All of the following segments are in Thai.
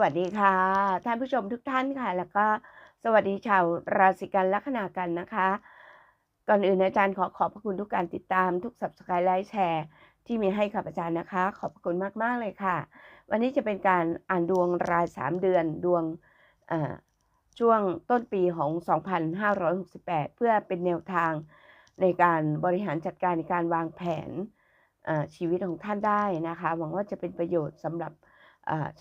วัสดีค่ะ ท่านผู้ชมทุกท่านค่ะ แล้วก็สวัสดีชาวราศีกันลัคนากันนะคะ ก่อนอื่นอาจารย์ขอขอบพระคุณทุกการติดตามทุก subscribe ไลค์แชร์ที่มีให้กับอาจารย์นะคะ ขอบพระคุณมากๆเลยค่ะ วันนี้จะเป็นการอ่านดวงราย 3 เดือนดวงช่วงต้นปีของ 2568 เพื่อเป็นแนวทางในการบริหารจัดการในการวางแผนชีวิตของท่านได้นะคะ หวังว่าจะเป็นประโยชน์สำหรับ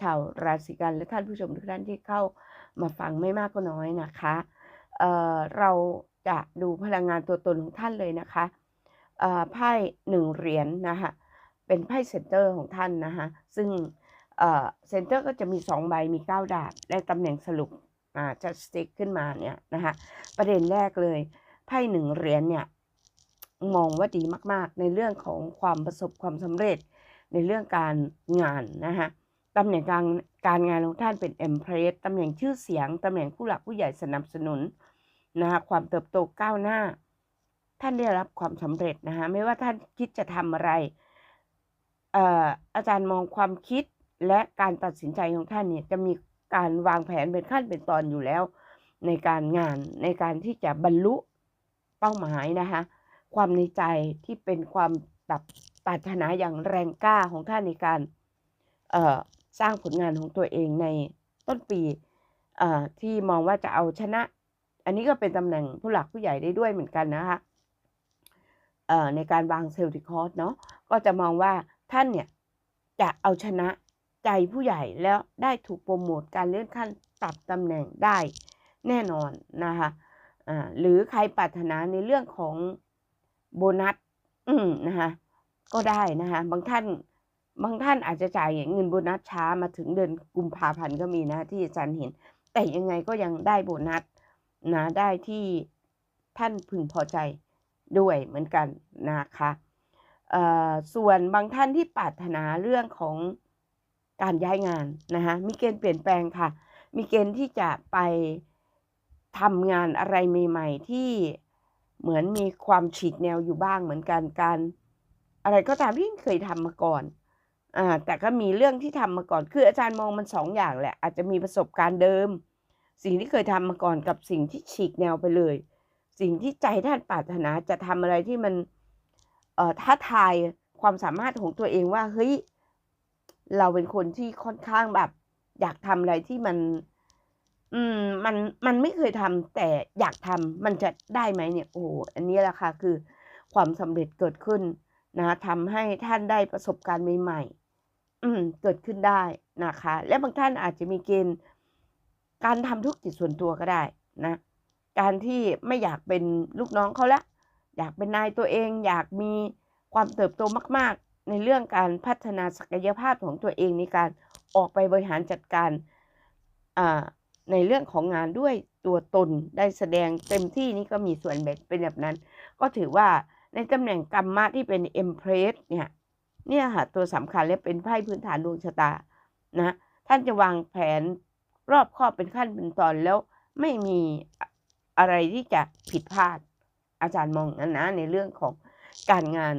ชาวราศีกันและท่านผู้ชมทุกท่านที่เข้ามาฟังไม่มากก็น้อยนะคะเเราจะดูพลังงานตัวตนของท่านเลยนะคะไพ่หนึ่งเหรียญนะคะเป็นไพ่เซนเตอร์ของท่านนะคะซึ่งเซนเตอร์ก็จะมี 2 ใบมี 9 ดาบและตำแหน่งสรุปจะสติ๊กขึ้นมาเนี่ยนะคะประเด็นแรกเลยไพ่หนึ่งเหรียญเนี่ยมองว่าดีมาก ๆ ในเรื่องของความประสบความสำเร็จในเรื่องการงานนะคะ ตำแหน่งการการงานของท่านเป็น e m p r e s s ตำแหน่งชื่อเสียง ตำแหน่งผู้หลักผู้ใหญ่สนับสนุนนะคะความเติบโตก้าวหน้า ท่านได้รับความสำเร็จนะคะไม่ว่าท่านคิดจะทำอะไรเอ่ออาจารย์มองความคิดและการตัดสินใจของท่านเนี่ยจะมีการวางแผนเป็นขั้นเป็นตอนอยู่แล้ว ในการงานในการที่จะบรรลุเป้าหมายนะคะความในใจที่เป็นความแบบปรารถนาอย่างแรงกล้าของท่านในการ เอ่อ สร้างผลงานของตัวเองในต้นปีที่มองว่าจะเอาชนะ อันนี้ก็เป็นตำแหน่งผู้หลักผู้ใหญ่ได้ด้วยเหมือนกันนะคะในการวางเซลล์ดิคอร์สเนาะก็จะมองว่าท่านเนี่ยจะเอาชนะใจผู้ใหญ่แล้วได้ถูกโปรโมทการเลื่อนขั้นปรับตำแหน่งได้แน่นอนนะคะอ่าหรือใครปรารถนาในเรื่องของโบนัสนะคะก็ได้นะคะบางท่าน บางท่านอาจจะจ่ายเงินโบนัสช้ามาถึงเดือนกุมภาพันธ์ก็มีนะที่อาจารย์เห็น แต่ยังไงก็ยังได้โบนัสนะได้ที่ท่านพึงพอใจด้วยเหมือนกันนะคะส่วนบางท่านที่ปรารถนาเรื่องของการย้ายงานนะคะมีเกณฑ์เปลี่ยนแปลงค่ะ มีเกณฑ์ที่จะไปทำงานอะไรใหม่ๆ ที่เหมือนมีความฉีกแนวอยู่บ้างเหมือนกันการ อะไรก็ตามที่เคยทำมาก่อน แต่ก็มีเรื่องที่ทำมาก่อน คืออาจารย์มองมันสองอย่างแหละ อาจจะมีประสบการณ์เดิม สิ่งที่เคยทำมาก่อนกับสิ่งที่ฉีกแนวไปเลย สิ่งที่ใจท่านปรารถนาจะทำอะไรที่มันเอ่อท้าทายความสามารถของตัวเองว่าเฮ้ยเราเป็นคนที่ค่อนข้างแบบ อยากทำอะไรที่มัน อืมมันมันไม่เคยทำแต่อยากทำมันจะได้ไหมเนี่ยโอ้อันนี้แหละค่ะคือความสำเร็จเกิดขึ้นนะทำให้ท่านได้ประสบการณ์ใหม่ๆ เกิดขึ้นได้นะคะ และบางท่านอาจจะมีเกณฑ์การทำธุรกิจส่วนตัวก็ได้นะ การที่ไม่อยากเป็นลูกน้องเขาละ อยากเป็นนายตัวเอง อยากมีความเติบโตมาก ๆ ในเรื่องการพัฒนาศักยภาพของตัวเองในการออกไปบริหารจัดการอ่าในเรื่องของงานด้วยตัวตนได้แสดงเต็มที่นี่ก็มีส่วนแบ่งเป็นแบบนั้น ก็ถือว่าในตำแหน่งกรรมะที่เป็น e m p r e s s เนี่ย เนี่ยค่ะตัวสำคัญและเป็นไพ่พื้นฐานดวงชะตานะท่านจะวางแผนรอบครอบเป็นขั้นเป็นตอนแล้วไม่มีอะไรที่จะผิดพลาด อาจารย์มองนั้นนะในเรื่องของการงาน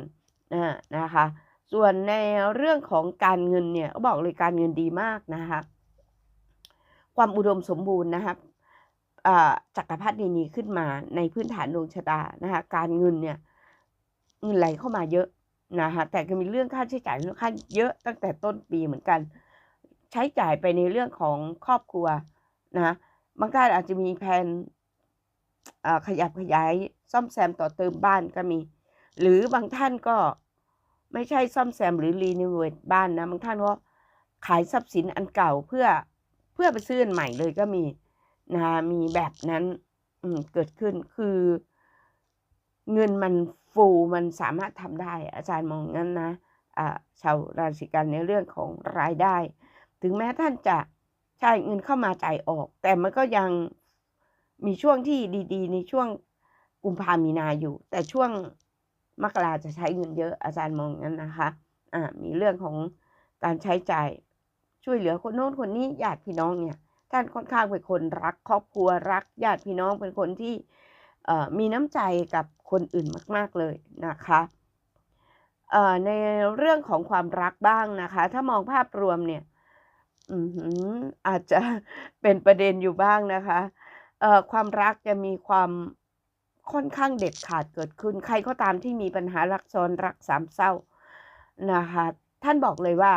นะนะคะ ส่วนในเรื่องของการเงินเนี่ยก็บอกเลยการเงินดีมากนะคะความอุดมสมบูรณ์นะครับจักรพรรดินีขึ้นมาในพื้นฐานดวงชะตานะคะการเงินเนี่ยเงินไหลเข้ามาเยอะ นะคะแต่ก็มีเรื่องค่าใช้จ่ายค่อนข้างเยอะตั้งแต่ต้นปีเหมือนกัน ใช้จ่ายไปในเรื่องของครอบครัวนะบางท่านอาจจะมีแผนขยับขยายซ่อมแซมต่อเติมบ้านก็มี หรือบางท่านก็ไม่ใช่ซ่อมแซมหรือรีโนเวทบ้านนะบางท่านก็ขายทรัพย์สินอันเก่าเพื่อเพื่อไปซื้ออันใหม่เลยก็มีนะมีแบบนั้นเกิดขึ้นคือเงินมัน ฟูมันสามารถทำได้ อาจารย์มองงั้นนะะชาวราศีกันในเรื่องของรายได้ ถึงแม้ท่านจะใช้เงินเข้ามาจ่ายออก แต่มันก็ยังมีช่วงที่ดี ๆ ในช่วงกุมภามีนาอยู่ แต่ช่วงมกราจะใช้เงินเยอะอาจารย์มองงั้นนะคะอ่ามีเรื่องของการใช้จ่ายช่วยเหลือคนโน้นคนนี้ญาติพี่น้องเนี่ยท่านค่อนข้างเป็นคนรักครอบครัวรักญาติพี่น้องเป็นคนที่ มีน้ำใจกับคนอื่นมาก ๆ เลยนะคะในเรื่องของความรักบ้างนะคะ ถ้ามองภาพรวมเนี่ยอาจจะเป็นประเด็นอยู่บ้างนะคะความรักจะมีความค่อนข้างเด็ดขาดเกิดขึ้น ใครก็ตามที่มีปัญหารักซ้อนรักสามเศร้านะคะ ท่านบอกเลยว่า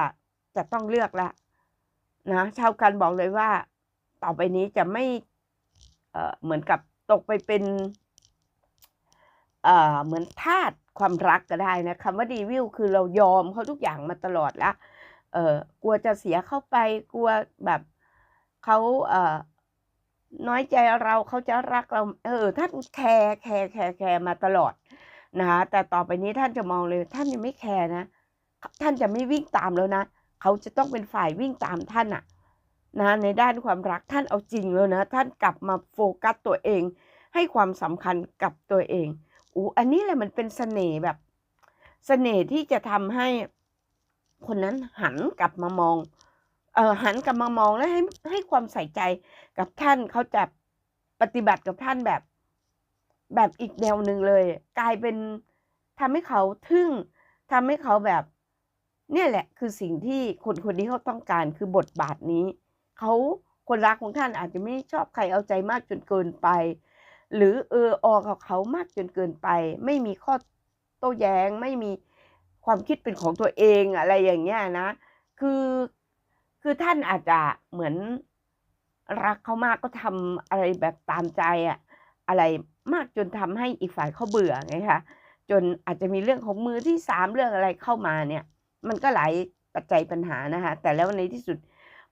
จะต้องเลือกละนะชาวกันบอกเลยว่า ต่อไปนี้จะไม่เเหมือนกับ ตกไปเป็นเอ่อเหมือนทาสความรักก็ได้นะคำว่าดีวิวคือเรายอมเขาทุกอย่างมาตลอดละเออกลัวจะเสียเข้าไปกลัวแบบเขาเอ่อน้อยใจเราเขาจะรักเรา เออท่านแคร์แคร์แคร์แคร์มาตลอดนะคะแต่ต่อไปนี้ท่านจะมองเลย ท่านยังไม่แคร์นะ ท่านจะไม่วิ่งตามแล้วนะ เขาจะต้องเป็นฝ่ายวิ่งตามท่านอะ นะในด้านความรักท่านเอาจริงแล้วนะท่านกลับมาโฟกัสตัวเอง ให้ความสำคัญกับตัวเองอูอันนี้แหละมันเป็นเสน่ห์แบบเสน่ห์ที่จะทำให้คนนั้นหันกลับมามองเออหันกลับมามองและให้ให้ความใส่ใจกับท่านเขาจะปฏิบัติกับท่านแบบ แบบอีกแนวหนึ่งเลย กลายเป็นทำให้เขาทึ่งทำให้เขาแบบ เนี่ยแหละ คือสิ่งที่คนคนนี้เขาต้องการคือบทบาทนี้ เขาคนรักของท่านอาจจะไม่ชอบใครเอาใจมากจนเกินไป หรือเออออกับเขามากจนเกินไป ไม่มีข้อโต้แย้งไม่มีความคิดเป็นของตัวเองอะไรอย่างเงี้ยนะ คือคือท่านอาจจะเหมือนรักเขามากก็ทำอะไรแบบตามใจอะอะไรมากจนทำให้อีกฝ่ายเขาเบื่อไงคะจนอาจจะมีเรื่องของมือที่สามเรื่องอะไรเข้ามาเนี่ย มันก็หลายปัจจัยปัญหานะคะแต่แล้วในที่สุด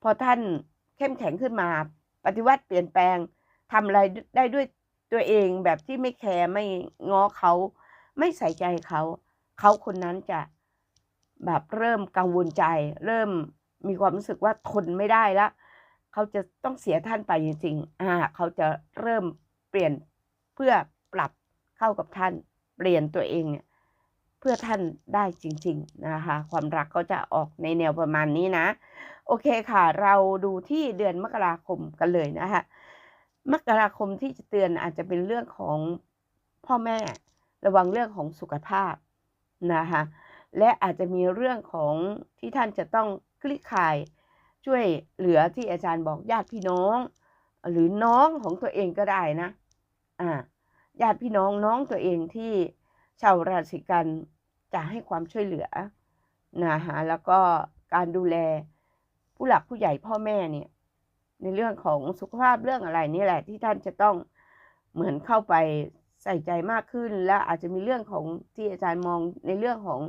พอท่าน เข้มแข็งขึ้นมา ปฏิวัติเปลี่ยนแปลงทำอะไรได้ด้วยตัวเองแบบที่ไม่แคร์ไม่ง้อเขาไม่ใส่ใจเขา เขาคนนั้นจะแบบเริ่มกังวลใจ เริ่มมีความรู้สึกว่าทนไม่ได้แล้วเขาจะต้องเสียท่านไปจริงๆอ่าเขาจะเริ่มเปลี่ยนเพื่อปรับเข้ากับท่าน เปลี่ยนตัวเองเนี่ย พื่อท่านได้จริง ๆ นะคะ ความรักก็จะออกในแนวประมาณนี้นะ โอเคค่ะ เราดูที่เดือนมกราคมกันเลยนะคะมกราคมที่จะเตือนอาจจะเป็นเรื่องของพ่อแม่ระวังเรื่องของสุขภาพนะคะและอาจจะมีเรื่องของที่ท่านจะต้องคลี่คลาย ช่วยเหลือที่อาจารย์บอกญาติพี่น้อง หรือน้องของตัวเองก็ได้นะอ่าญาติพี่น้องน้องตัวเองที่ชาวราศีกัน จะให้ความช่วยเหลือนะคะแล้วก็การดูแลผู้หลักผู้ใหญ่พ่อแม่เนี่ย ในเรื่องของสุขภาพเรื่องอะไรนี่แหละ ที่ท่านจะต้องเหมือนเข้าไปใส่ใจมากขึ้น และอาจจะมีเรื่องของที่อาจารย์มองในเรื่องของ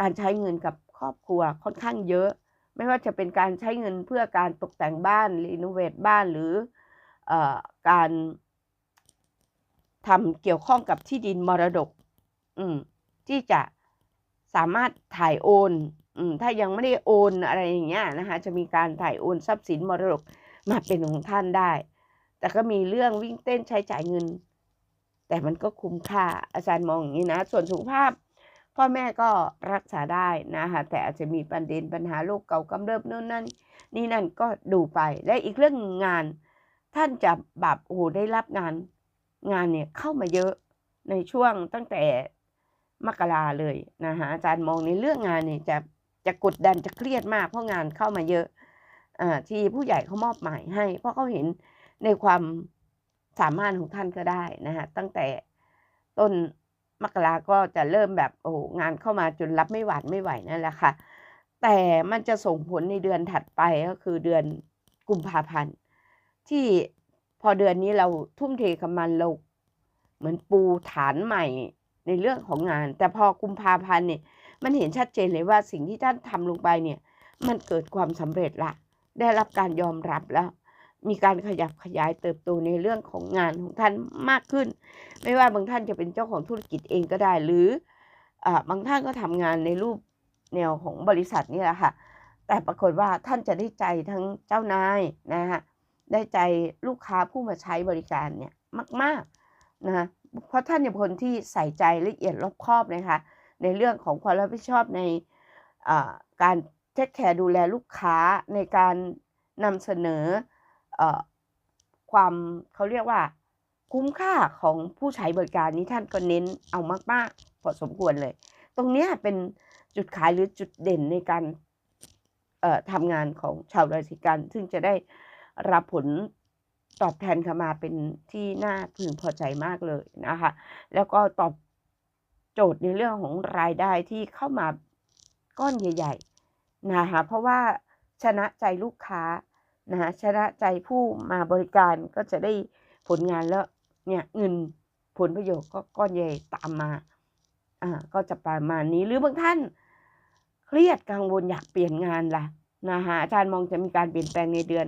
การใช้เงินกับครอบครัวค่อนข้างเยอะ ไม่ว่าจะเป็นการใช้เงินเพื่อการตกแต่งบ้านรีโนเวทบ้านหรืออการทำเกี่ยวข้องกับที่ดินมรดก อืมที่จะ สามารถถ่ายโอนอถ้ายังไม่ได้โอนอะไรอย่างเงี้ยนะคะจะมีการถ่ายโอนทรัพย์สินมรดกมาเป็นของท่านได้ แต่ก็มีเรื่องวิ่งเต้นใช้จ่ายเงิน แต่มันก็คุ้มค่าอาจารย์มองอย่างนี้นะ ส่วนสุขภาพพ่อแม่ก็รักษาได้นะคะแต่อาจจะมีประเด็นปัญหาโรคเก่ากำเริบนู่นนั่นนี่นั่นก็ดูไปและอีกเรื่องงาน ท่านจะแบบโอ้ได้รับงานงานเนี่ยเข้ามาเยอะในช่วงตั้งแต่ มกราเลยนะคะอาจารย์มองในเรื่องงานเนี่ยจะจะกดดันจะเครียดมากเพราะงานเข้ามาเยอะอ่าที่ผู้ใหญ่เขามอบหมายให้ เพราะเขาเห็นในความสามารถของท่านก็ได้นะคะตั้งแต่ต้นมกราก็จะเริ่มแบบโอ้งานเข้ามาจนรับไม่หวาดไม่ไหวนั่นแหละค่ะ แต่มันจะส่งผลในเดือนถัดไปก็คือเดือนกุมภาพันธ์ที่พอเดือนนี้เราทุ่มเทกับมันเราเหมือนปูฐานใหม่ ในเรื่องของงาน แต่พอกุมภาพันธ์เนี่ยมันเห็นชัดเจนเลยว่าสิ่งที่ท่านทำลงไปเนี่ย มันเกิดความสำเร็จละได้รับการยอมรับแล้ว มีการขยับขยายเติบโตในเรื่องของงานของท่านมากขึ้น ไม่ว่าบางท่านจะเป็นเจ้าของธุรกิจเองก็ได้ หรืออบางท่านก็ทำงานในรูปแนวของบริษัทนี่แหละค่ะ แต่ปรากฏว่าท่านจะได้ใจทั้งเจ้านายนะฮะได้ใจลูกค้าผู้มาใช้บริการเนี่ยมาก ๆ นะะ เพราะท่านเป็นคนที่ใส่ใจละเอียดรอบคอบนะคะ ในเรื่องของความรับผิดชอบในการเทคแคร์ดูแลลูกค้าในการนำเสนออความเขาเรียกว่า คุ้มค่าของผู้ใช้บริการนี้ท่านก็เน้นเอามากๆพอสมควรเลย ตรงนี้เป็นจุดขายหรือจุดเด่นในการทำงานของชาวราศีกัน ซึ่งจะได้รับผล ตอบแทนเข้ามาเป็นที่น่าพึงพอใจมากเลยนะคะ แล้วก็ตอบโจทย์ในเรื่องของรายได้ที่เข้ามาก้อนใหญ่ ๆนะคะเพราะว่าชนะใจลูกค้านะคะชนะใจผู้มาบริการก็จะได้ผลงานแล้วเนี่ยเงินผลประโยชน์ก็ก้อนใหญ่ตามมาอ่าก็จะประมาณนี้หรือบางท่านเครียดกังวลอยากเปลี่ยนงานล่ะนะคะอาจารย์มองจะมีการเปลี่ยนแปลงในเดือน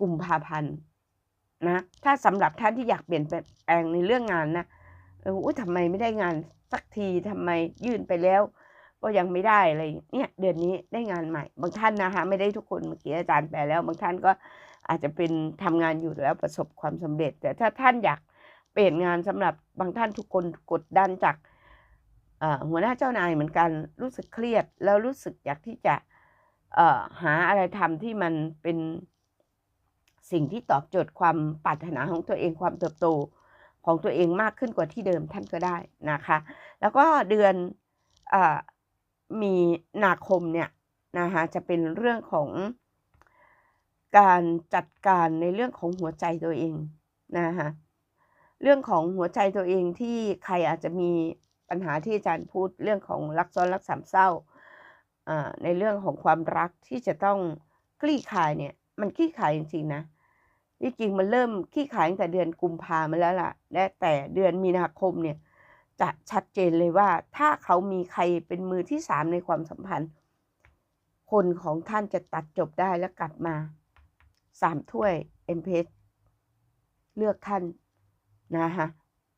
กุมภาพันธ์นะถ้าสำหรับท่านที่อยากเปลี่ยนแปลงในเรื่องงานนะเออทำไมไม่ได้งานสักทีทำไมยื่นไปแล้ว ก็ยังไม่ได้อะไรเนี่ยเดือนนี้ได้งานใหม่ บางท่านนะคะ ไม่ได้ทุกคนเมื่อกี้อาจารย์แปลแล้ว บางท่านก็อาจจะเป็นทำงานอยู่แล้วประสบความสำเร็จ แต่ถ้าท่านอยากเปลี่ยนงานสำหรับบางท่านทุกคนกดดันจากหัวหน้าเจ้านายเหมือนกันรู้สึกเครียด แล้วรู้สึกอยากที่จะหาอะไรทำที่มันเป็น สิ่งที่ตอบโจทย์ความปรารถนาของตัวเองความเติบโตของตัวเองมากขึ้นกว่าที่เดิมท่านก็ได้นะคะ แล้วก็เดือนอมีนาคมเนี่ยนะคะจะเป็นเรื่องของการจัดการในเรื่องของหัวใจตัวเองนะคะเรื่องของหัวใจตัวเองที่ใครอาจจะมีปัญหาที่อาจารย์พูดเรื่องของรักซ้อนรักสามเศร้าในเรื่องของความรักที่จะต้องคลี่คลายเนี่ยมันคลี่คลายจริงๆนะ ที่จริงมันเริ่มคลี่คลายตั้งแต่เดือนกุมภามาแล้วล่ะ และแต่เดือนมีนาคมเนี่ยจะชัดเจนเลยว่าถ้าเขามีใครเป็นมือที่สามในความสัมพันธ์ คนของท่านจะตัดจบได้แล้วกลับมาสามถ้วยเอ็มเพสเลือกท่านนะฮะ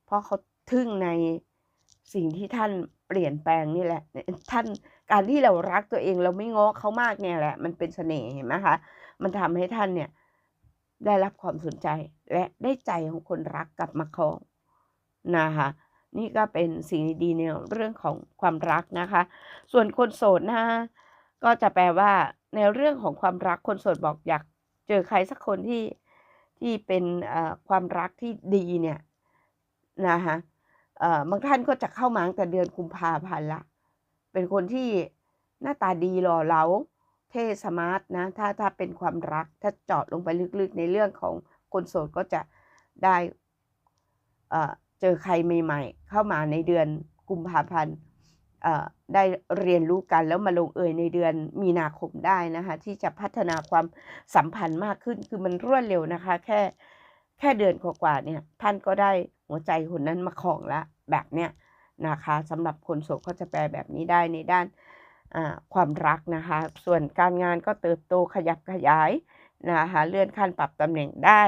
เพราะเขาทึ่งในสิ่งที่ท่านเปลี่ยนแปลงนี่แหละ ท่านการที่เรารักตัวเองเราไม่ง้อเขามากเนี่ยแหละ มันเป็นเสน่ห์เห็นไหมคะ มันทำให้ท่านเนี่ย ได้รับความสนใจและได้ใจของคนรักกลับมาครองนะคะนี่ก็เป็นสิ่งดีในเรื่องของความรักนะคะ ส่วนคนโสดนะคะก็จะแปลว่าในเรื่องของความรักคนโสดบอกอยากเจอใครสักคนที่ที่เป็นความรักที่ดีเนี่ยนะคะบางท่านก็จะเข้ามาตั้งแต่เดือนกุมภาพันธ์ละ เป็นคนที่หน้าตาดีหล่อเหลา เท่สมาร์ทนะถ้าถ้าเป็นความรักถ้าเจาะลงไปลึกๆในเรื่องของคนโสดก็จะได้เจอใครใหม่ ๆ เข้ามาในเดือนกุมภาพันธ์ได้เรียนรู้กันแล้วมาลงเอยในเดือนมีนาคมได้นะคะที่จะพัฒนาความสัมพันธ์มากขึ้นคือมันรวดเร็วนะคะ แค่แค่เดือนกว่าๆเนี่ยท่านก็ได้หัวใจคนนั้นมาครองละแบบเนี้ยนะคะสำหรับคนโสดก็จะแปลแบบนี้ได้ในด้าน ความรักนะคะ ส่วนการงานก็เติบโตขยับขยายนะคะเลื่อนขั้นปรับตำแหน่งได้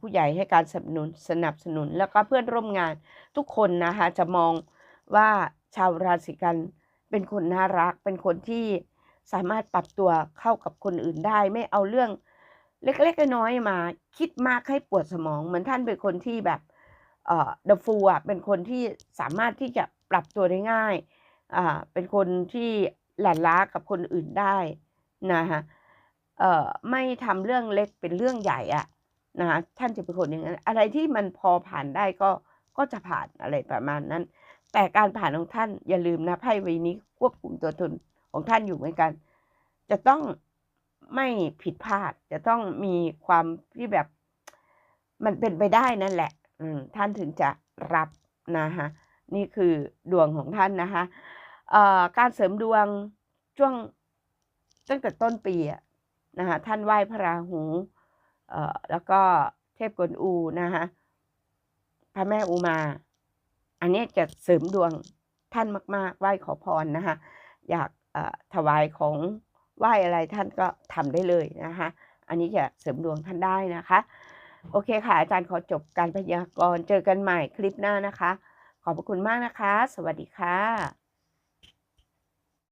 ผู้ใหญ่ให้การสนับสนุนสนับสนุน แล้วก็เพื่อนร่วมงานทุกคนนะคะจะมองว่าชาวราศีกันเป็นคนน่ารัก เป็นคนที่สามารถปรับตัวเข้ากับคนอื่นได้ ไม่เอาเรื่องเล็กๆน้อยๆมาคิดมากให้ปวดสมอง เหมือนท่านเป็นคนที่แบบเอ่อเดฟูอะเป็นคนที่สามารถที่จะปรับตัวได้ง่าย อ่าเป็นคนที่หลั่นล้ากับคนอื่นได้นะคะเอ่อไม่ทำเรื่องเล็กเป็นเรื่องใหญ่อะนะท่านจะเป็นคนอย่างนั้นอะไรที่มันพอผ่านได้ก็ก็จะผ่านอะไรประมาณนั้น แต่การผ่านของท่านอย่าลืมนะไพ่ใบนี้ควบคุมตัวตนของท่านอยู่เหมือนกัน จะต้องไม่ผิดพลาด จะต้องมีความที่แบบ มันเป็นไปได้นั่นแหละท่านถึงจะรับนะคะนี่คือดวงของท่านนะคะ การเสริมดวงช่วงตั้งแต่ต้นปีนะคะท่านไหว้พระราหูแล้วก็เทพกวนอูนะคะพระแม่อุมา อันนี้จะเสริมดวงท่านมาก ๆ ไหว้ขอพรนะคะอยากถวายของไหว้อะไรท่านก็ทำได้เลยนะคะอันนี้จะเสริมดวงท่านได้นะคะ โอเคค่ะ อาจารย์ขอจบการพยากรณ์เจอกันใหม่คลิปหน้านะคะ ขอบพระคุณมากนะคะ สวัสดีค่ะ